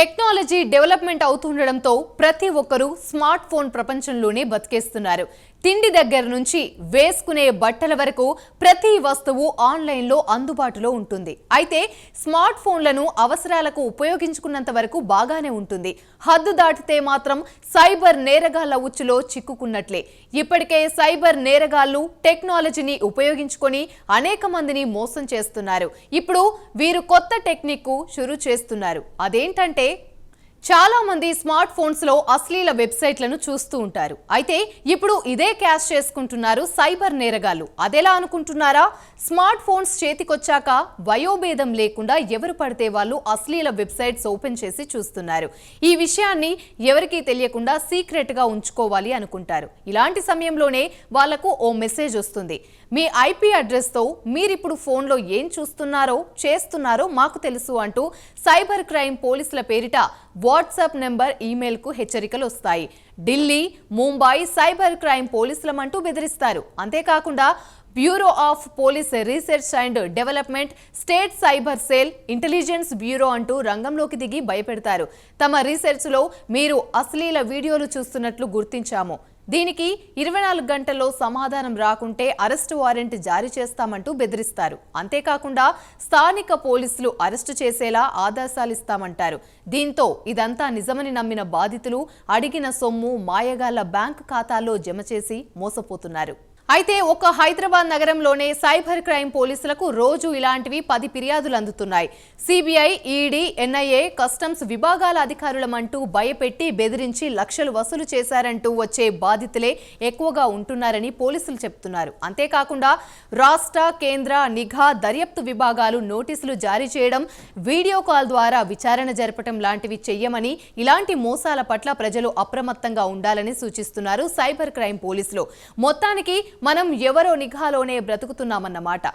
Technology development అవుతుండడంతో ప్రతి ఒక్కరూ smart phone ప్రపంచంలోనే బతికేస్తున్నారు. తిండి దగ్గర నుంచి వేసుకునే బట్టల వరకు ప్రతి వస్తువు ఆన్లైన్లో అందుబాటులో ఉంటుంది. అయితే స్మార్ట్ ఫోన్లను అవసరాలకు ఉపయోగించుకున్నంత వరకు బాగానే ఉంటుంది. హద్దు దాటితే మాత్రం సైబర్ నేరగాళ్ళ ఉచ్చులో చిక్కుకున్నట్లే. ఇప్పటికే సైబర్ నేరగాళ్ళు టెక్నాలజీని ఉపయోగించుకొని అనేక మందిని మోసం చేస్తున్నారు. ఇప్పుడు వీరు కొత్త టెక్నిక్ షురు చేస్తున్నారు. అదేంటంటే చాలా మంది స్మార్ట్ ఫోన్స్లో అశ్లీల వెబ్సైట్లను చూస్తూ ఉంటారు. అయితే ఇప్పుడు ఇదే క్యాష్ చేసుకుంటున్నారు సైబర్ నేరగాళ్ళు. అదెలా అనుకుంటున్నారా? స్మార్ట్ ఫోన్స్ చేతికొచ్చాక వయోభేదం లేకుండా ఎవరు పడితే వాళ్ళు అశ్లీల వెబ్సైట్స్ ఓపెన్ చేసి చూస్తున్నారు. ఈ విషయాన్ని ఎవరికీ తెలియకుండా సీక్రెట్గా ఉంచుకోవాలి అనుకుంటారు. ఇలాంటి సమయంలోనే వాళ్ళకు ఓ మెసేజ్ వస్తుంది. మీ ఐపీ అడ్రస్తో మీరిప్పుడు ఫోన్లో ఏం చూస్తున్నారో చేస్తున్నారో మాకు తెలుసు అంటూ సైబర్ క్రైమ్ పోలీసుల పేరిట వాట్సాప్ నెంబర్ ఈమెయిల్కు హెచ్చరికలు వస్తాయి. ఢిల్లీ ముంబై సైబర్ క్రైమ్ పోలీసులమంటూ బెదిరిస్తారు. అంతేకాకుండా bureau of police research and development state cyber cell intelligence bureau అంటూ రంగంలోకి దిగి భయపెడతారు. తమ రీసెర్చ్లో మీరు అశ్లీల వీడియోలు చూస్తున్నట్లు గుర్తించాము. దీనికి ఇరవై నాలుగు గంటల్లో సమాధానం రాకుంటే అరెస్టు వారెంట్ జారీ చేస్తామంటూ బెదిరిస్తారు. అంతేకాకుండా స్థానిక పోలీసులు అరెస్టు చేసేలా ఆదేశాలిస్తామంటారు దీంతో ఇదంతా నిజమని నమ్మిన బాధితులు అడిగిన సొమ్ము మాయగాళ్ళ బ్యాంక్ ఖాతాల్లో జమ చేసి మోసపోతున్నారు. అయితే ఒక హైదరాబాద్ నగరంలోనే సైబర్ క్రైమ్ పోలీసులకు రోజు ఇలాంటివి పది ఫిర్యాదులు అందుతున్నాయి. సిబిఐ ఈడీ ఎన్ఐఏ కస్టమ్స్ విభాగాల అధికారులమంటూ భయపెట్టి బెదిరించి లక్షలు వసూలు చేశారంటూ వచ్చే బాధితులే ఎక్కువగా ఉంటున్నారని పోలీసులు చెప్తున్నారు. అంతేకాకుండా రాష్ట్ర కేంద్ర నిఘా దర్యాప్తు విభాగాలు నోటీసులు జారీ చేయడం వీడియో కాల్ ద్వారా విచారణ జరపడం లాంటివి చెయ్యమని ఇలాంటి మోసాల పట్ల ప్రజలు అప్రమత్తంగా ఉండాలని సూచిస్తున్నారు సైబర్ క్రైమ్ పోలీసులు. మొత్తానికి మనం ఎవరో నిఘాలోనే బ్రతుకుతున్నామన్నమాట.